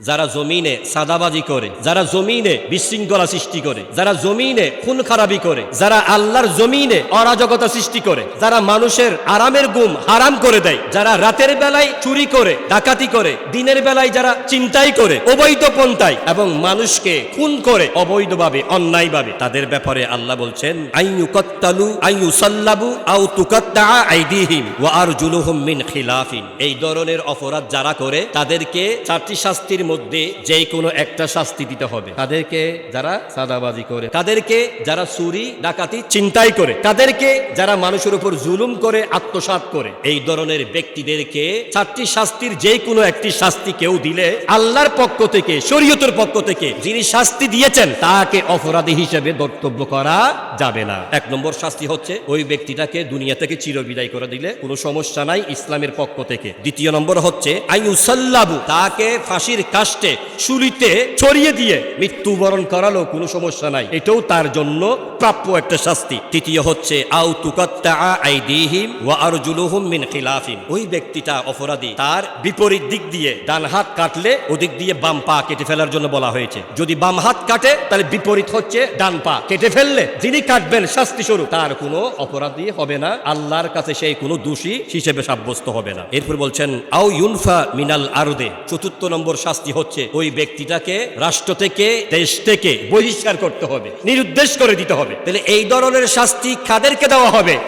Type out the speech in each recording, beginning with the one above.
যারা জমিনে সাদাবাজি করে, যারা জমিনে বিশৃঙ্খলা সৃষ্টি করে, যারা জমিনে খুন খারাপি করে, যারা আল্লাহর জমিনে অরাজকতা সৃষ্টি করে, যারা মানুষের আরামের গুম হারাম করে দেয়, যারা রাতের বেলায় চুরি করে, ডাকাতি করে, দিনের বেলায় যারা চিন্তাই করে, অবৈধ পন্থায় এবং মানুষকে খুন করে অবৈধভাবে, অন্যায়ভাবে, তাদের ব্যাপারে আল্লাহ বলছেন, আইয়ু কত্তালু, আইয়ু সাল্লাবু আউ তুকাত্তা আইদিহিম, ওয়া আরজুলুহুম মিন খিলাফিন। এই ধরনের অপরাধ যারা করে, তাদেরকে চারটি শাস্তির মধ্যে যে কোনো একটা শাস্তি দিতে হবে। তাদেরকে যারা সাদাবাজি করে তাদেরকে যারা চুরি ডাকাতি চিন্তাই করে তাদেরকে যারা মানুষের উপর জুলুম করে আত্মসাৎ করে এই ধরনের ব্যক্তিদেরকে চারটি শাস্তির যে কোনো একটি শাস্তি কেউ দিলে আল্লাহর পক্ষ থেকে শরীয়তের পক্ষ থেকে যিনি শাস্তি দিয়েছেন তাকে অপরাধী হিসেবে বক্তব্য করা যাবে না। এক নম্বর শাস্তি হচ্ছে ওই ব্যক্তিটাকে দুনিয়া থেকে চিরবিদায় করে দিলে কোনো সমস্যা নাই ইসলামের পক্ষ থেকে। দ্বিতীয় নম্বর হচ্ছে আইউসাল্লাবু তাকে ফাঁসির কাষ্টে শুলিতে ছড়িয়ে দিয়ে মৃত্যুবরণ করালো, কোনো সমস্যা নাই। এটাও তার জন্য প্রাপ্য একটা শাস্তি। তৃতীয় হচ্ছে আউ তুকাত্তা আইদিহিম ওয়া আরজুলুহুম মিন খিলাফিন ওই ব্যক্তিটা অপরাধী। তার বিপরীত দিক দিয়ে ডান হাত কাটলে ওদিক দিয়ে বাম পা কেটে ফেলার জন্য বলা হয়েছে। যদি বাম হাত কাটে, তাহলে বিপরীত হচ্ছে ডান পা। কেটে ফেললে যিনি কাটবেন, শাস্তি স্বরূপ। তার কোনো অপরাধী হবে না। আল্লাহর কাছে সেই কোনো দোষী হিসেবে সাব্যস্ত হবে না। এরপর বলছেন আউ ইউনফা মিনাল আরদে। চতুর্থ নম্বর শাস্তি হচ্ছে। ওই ব্যক্তিটাকে রাষ্ট্র থেকে, দেশ থেকে বহিষ্কার করতে হবে, নিরুদ্দেশ করে দিতে হবে। তাহলে এই ধরনের শাস্তি কাদেরকে দেওয়া হবে?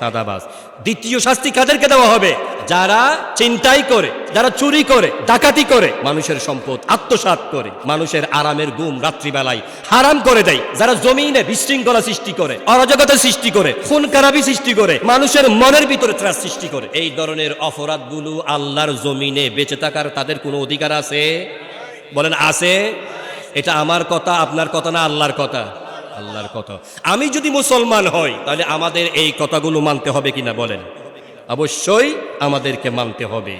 সাদাবাজ দ্বিতীয় শাস্তি কাদেরকে দেওয়া হবে? যারা চিন্তাই করে, যারা চুরি করে, ডাকাতি করে, মানুষের সম্পদ আত্মসাৎ করে, মানুষের আরামের গুম রাত্রিবেলায় হারাম করে দেয়। যারা জমিনে বিশৃঙ্খলা সৃষ্টি করে, অরাজকতা সৃষ্টি করে খুন খারাপি সৃষ্টি করে, মানুষের মনের ভিতরে ত্রাস সৃষ্টি করে। এই ধরনের অপরাধগুলো আল্লাহর জমিনে বেঁচে থাকার তাদের কোনো অধিকার আছে? বলেন, আছে? এটা আমার কথা, আপনার কথা না আল্লাহর কথা? আল্লাহর কথা আমি যদি মুসলমান হই, তাহলে আমাদের এই কথাগুলো মানতে হবে কিনা বলেন? অবশ্যই আমাদেরকে মানতে হবে।